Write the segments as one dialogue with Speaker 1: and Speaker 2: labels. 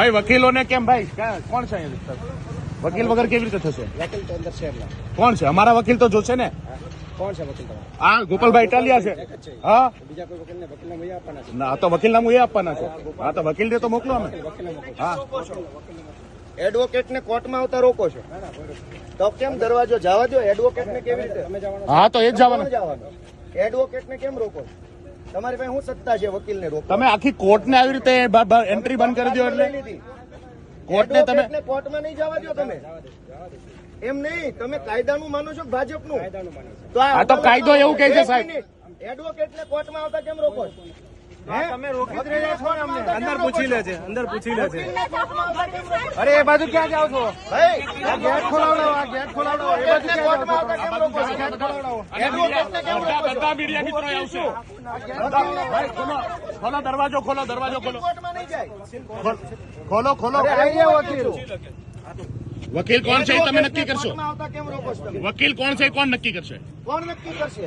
Speaker 1: ભાઈ વકીલોને કેમ ભાઈ? કોણ છે વકીલ વગર કેવી રીતે થશે?
Speaker 2: વકીલ તો અંદર છે
Speaker 1: કોણ છે? અમારા વકીલ તો જોશે ને?
Speaker 2: કોણ છે વકીલ તમારા?
Speaker 1: આ ગોપાલભાઈ ઇટાલિયા છે. હા
Speaker 2: બીજા કોઈ વકીલને વકીલને મળી આપવાના છે?
Speaker 1: ના તો વકીલ નામ એ આપવાના છે. હા તો વકીલ તો મોકલો અમે. હા
Speaker 3: એડવોકેટ ને કોર્ટમાં આવતા રોકો છો? તો કેમ દરવાજો જવા દો એડવોકેટ ને કેવી રીતે?
Speaker 1: હા તો એ જ જવાનું.
Speaker 3: જવાનું. એડવોકેટ ને કેમ રોકો છો? તમારી પાસે શું સત્તા છે વકીલ ને રોકો
Speaker 1: તમે આખી કોર્ટને આવી રીતે એન્ટ્રી બંધ કરી દો એટલે? કોર્ટને તમે
Speaker 3: એડવોકેટને કોર્ટમાં નહીં જવા દો તમે. એમ નહીં તમે કાયદાનું માનો છો કે ભાજપનું?
Speaker 2: કાયદાનું માને છે.
Speaker 3: તો
Speaker 1: આ તો કાયદો એવું કહે છે, સાહેબ.
Speaker 3: એડવોકેટ ને કોર્ટમાં આવતા કેમ રોકો છો? હે?
Speaker 2: તમે રોકી જ રહ્યા છો ને અંદર પૂછી લે છે? અંદર પૂછી લે છે? અરે એ બાજુ ક્યાં જાવ છો? આ ગેટ ખોલાવડો આ ગેટ ખોલાવડો એ બાજુ ક્યાં
Speaker 3: કોર્ટમાં
Speaker 2: જાઓ
Speaker 3: કેમ રોકો છો?
Speaker 2: ગેટ ખોલાવડો
Speaker 1: બધા મીડિયા મિત્રો આવશે. ભાઈ ખોલો ખોલો દરવાજો ખોલો દરવાજો ખોલો. ખોલ- ખોલો
Speaker 3: વકીલ.
Speaker 1: વકીલ કોણ છે તમે નક્કી કરશો? વકીલ કોણ છે કોણ નક્કી કરશે?
Speaker 3: કોણ નક્કી કરશે?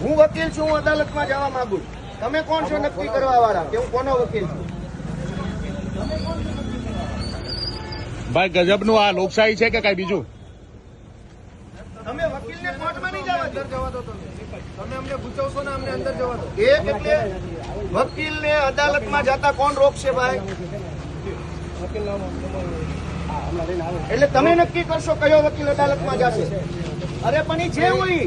Speaker 3: હું વકીલ છું હું અદાલતમાં જવા માંગુ છું. તમે કોણ છો નક્કી કરવા વાળા કે હું કોનો વકીલ છું?
Speaker 1: ભાઈ ગજબનું આ લોકશાહી છે કે કઈ બીજું?
Speaker 3: તમે વકીલને કોર્ટમાં નહીં જવા અંદર
Speaker 2: જવા દો તમે. તમે અમને પૂછવશો ને અમને અંદર જવા દો.
Speaker 3: એક એટલે વકીલને અદાલતમાં જતા કોણ રોકશે ભાઈ? એટલે તમે નક્કી કરશો કયો વકીલ અદાલતમાં જશે? અરે પણ એ જે હોય.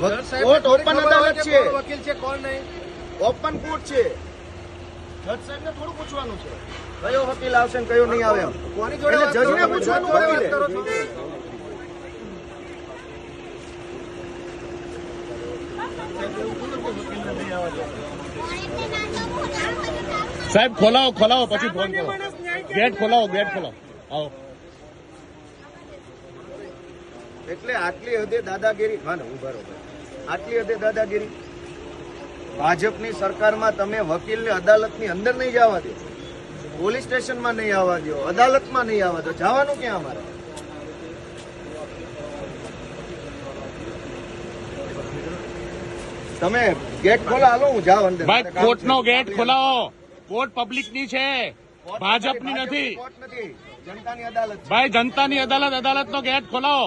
Speaker 3: કોર્ટ ઓપન અદાલત છે.
Speaker 2: વકીલ છે કોણ નહીં?
Speaker 3: ઓપન કોર્ટ છે. જજ સાહેબ ને થોડું પૂછવાનું છે. કયો વકીલ આવશે ને કયો નહીં આવે.
Speaker 2: કોની જોડે
Speaker 3: એટલે જજને પૂછવાનું
Speaker 2: જજ
Speaker 3: વકીલે.
Speaker 1: સાહેબ ખોલાવો ખોલાવો પછી ફોન કરો. ગેટ ખોલાવો ગેટ ખોલાવો. આવો.
Speaker 3: એટલે આટલી હદે દાદાગીરી હા ને રહો આટલી હદે દાદાગીરી? ભાજપની સરકારમાં તમે વકીલને અદાલતની અંદર નહીં જવા દો. પોલીસ સ્ટેશનમાં નહીં આવવા દો. અદાલતમાં નહીં આવવા દો. જવાનું ક્યાં અમારે? તમે ગેટ ખોલા હાલો હું જાવ અંદર.
Speaker 1: ભાઈ
Speaker 3: મારે
Speaker 1: કોર્ટ નો ગેટ ખોલાવો. કોર્ટ પબ્લિકની છે ભાજપની નથી
Speaker 3: જનતાની અદાલત
Speaker 1: ભાઈ જનતાની અદાલત અદાલત નો ગેટ ખોલાવો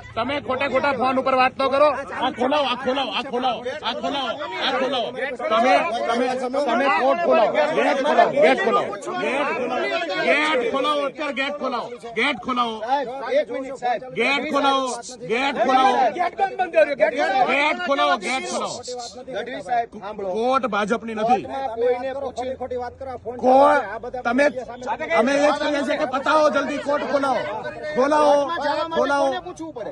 Speaker 1: તમે ખોટા ખોટા ફોન ઉપર વાત તો કરો. આ ખોલાવો આ ખોલાવો આ ખોલાવો આ ખોલાવો આ ખોલાવો. તમે તમે તમે કોર્ટ ખોલાવો. ગેટ ખોલાવો ગેટ ખોલાવો. ગેટ ખોલાવો અત્યારે ગેટ ખોલાવો. ગેટ ખોલાવો.
Speaker 3: સાહેબ એક મિનિટ સાહેબ
Speaker 1: ગેટ ખોલાવો ગેટ ખોલાવો. ગેટ ખોલાવો ગેટ ખોલાવો.
Speaker 3: ગઢવી સાહેબ સાંભળો
Speaker 1: કોર્ટ ભાજપની નથી.
Speaker 3: કોર્ટમાં કોઈને પૂછી
Speaker 2: ખોટી વાત કરો ફોન
Speaker 1: કોર્ટ તમે અમે એ જ કહીએ છીએ કે બતાવો જલ્દી કોર્ટ ખોલાવો. ખોલાવો
Speaker 3: કોર્ટમાં જવા માટે
Speaker 1: ખોલાવો.
Speaker 3: કોને પૂછવું પડે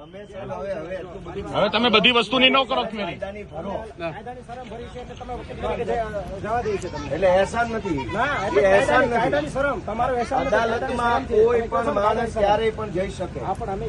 Speaker 3: હવે
Speaker 1: તમે બધી વસ્તુની ન કરો
Speaker 2: છે એટલે
Speaker 3: એહસાન નથી. એહસાન નથી.
Speaker 2: કાયદાની શરમ. તમારો એહસાન નથી.
Speaker 3: અદાલતમાં કોઈ પણ માણસ ક્યારેય પણ જઈ શકે.
Speaker 2: હા, પણ અમે